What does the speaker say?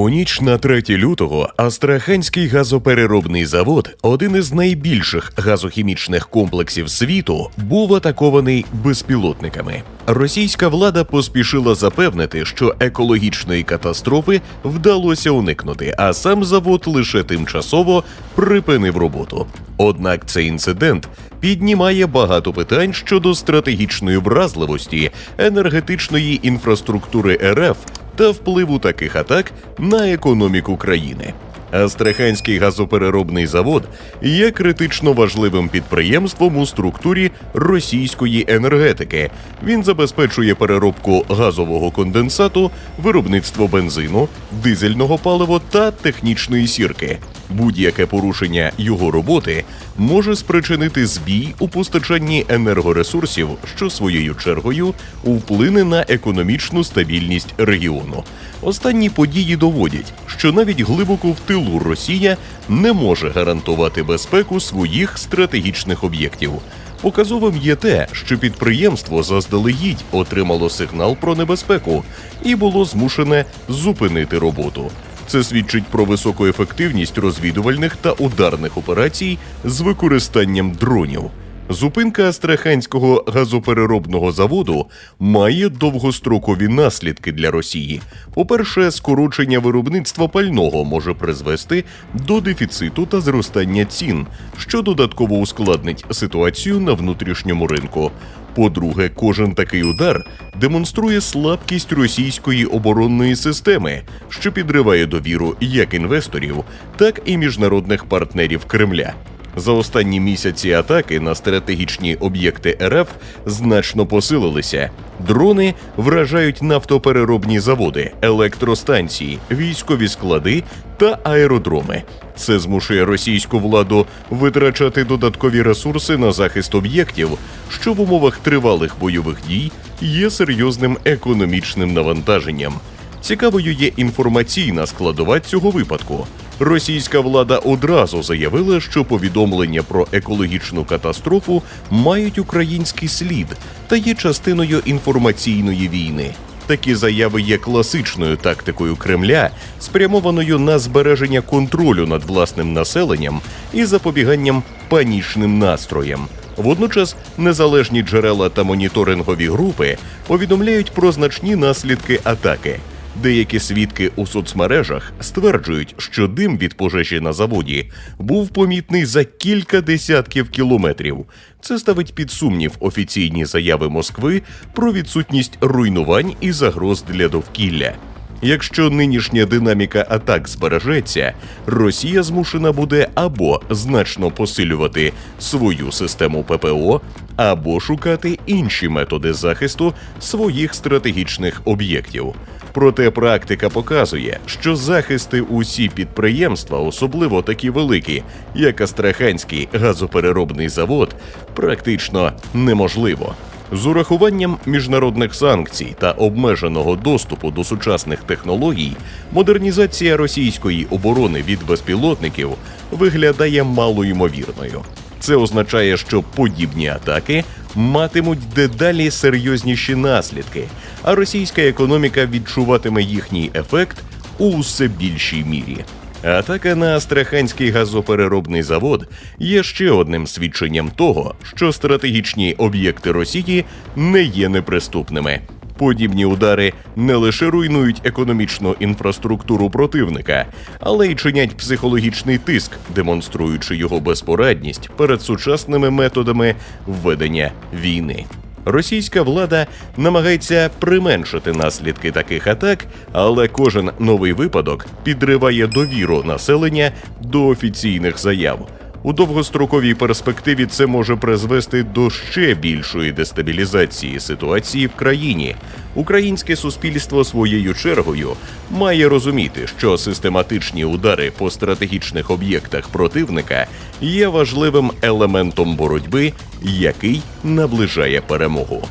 У ніч на 3 лютого Астраханський газопереробний завод, один із найбільших газохімічних комплексів світу, був атакований безпілотниками. Російська влада поспішила запевнити, що екологічної катастрофи вдалося уникнути, а сам завод лише тимчасово припинив роботу. Однак цей інцидент піднімає багато питань щодо стратегічної вразливості енергетичної інфраструктури РФ та впливу таких атак на економіку країни. Астраханський газопереробний завод є критично важливим підприємством у структурі російської енергетики. Він забезпечує переробку газового конденсату, виробництво бензину, дизельного палива та технічної сірки. Будь-яке порушення його роботи може спричинити збій у постачанні енергоресурсів, що своєю чергою вплине на економічну стабільність регіону. Останні події доводять, що навіть глибоко в тилу Росія не може гарантувати безпеку своїх стратегічних об'єктів. Показовим є те, що підприємство заздалегідь отримало сигнал про небезпеку і було змушене зупинити роботу. Це свідчить про високу ефективність розвідувальних та ударних операцій з використанням дронів. Зупинка Астраханського газопереробного заводу має довгострокові наслідки для Росії. По-перше, скорочення виробництва пального може призвести до дефіциту та зростання цін, що додатково ускладнить ситуацію на внутрішньому ринку. По-друге, кожен такий удар демонструє слабкість російської оборонної системи, що підриває довіру як інвесторів, так і міжнародних партнерів Кремля. За останні місяці атаки на стратегічні об'єкти РФ значно посилилися. Дрони вражають нафтопереробні заводи, електростанції, військові склади та аеродроми. Це змушує російську владу витрачати додаткові ресурси на захист об'єктів, що в умовах тривалих бойових дій є серйозним економічним навантаженням. Цікавою є інформаційна складова цього випадку. Російська влада одразу заявила, що повідомлення про екологічну катастрофу мають український слід та є частиною інформаційної війни. Такі заяви є класичною тактикою Кремля, спрямованою на збереження контролю над власним населенням і запобіганням панічним настроям. Водночас незалежні джерела та моніторингові групи повідомляють про значні наслідки атаки. Деякі свідки у соцмережах стверджують, що дим від пожежі на заводі був помітний за кілька десятків кілометрів. Це ставить під сумнів офіційні заяви Москви про відсутність руйнувань і загроз для довкілля. Якщо нинішня динаміка атак збережеться, Росія змушена буде або значно посилювати свою систему ППО, або шукати інші методи захисту своїх стратегічних об'єктів. Проте практика показує, що захисти усі підприємства, особливо такі великі, як Астраханський газопереробний завод, практично неможливо. З урахуванням міжнародних санкцій та обмеженого доступу до сучасних технологій, модернізація російської оборони від безпілотників виглядає малоймовірною. Це означає, що подібні атаки матимуть дедалі серйозніші наслідки, а російська економіка відчуватиме їхній ефект у все більшій мірі. Атака на Астраханський газопереробний завод є ще одним свідченням того, що стратегічні об'єкти Росії не є неприступними. Подібні удари не лише руйнують економічну інфраструктуру противника, але й чинять психологічний тиск, демонструючи його безпорадність перед сучасними методами введення війни. Російська влада намагається применшити наслідки таких атак, але кожен новий випадок підриває довіру населення до офіційних заяв. У довгостроковій перспективі це може призвести до ще більшої дестабілізації ситуації в країні. Українське суспільство своєю чергою має розуміти, що систематичні удари по стратегічних об'єктах противника є важливим елементом боротьби, який наближає перемогу.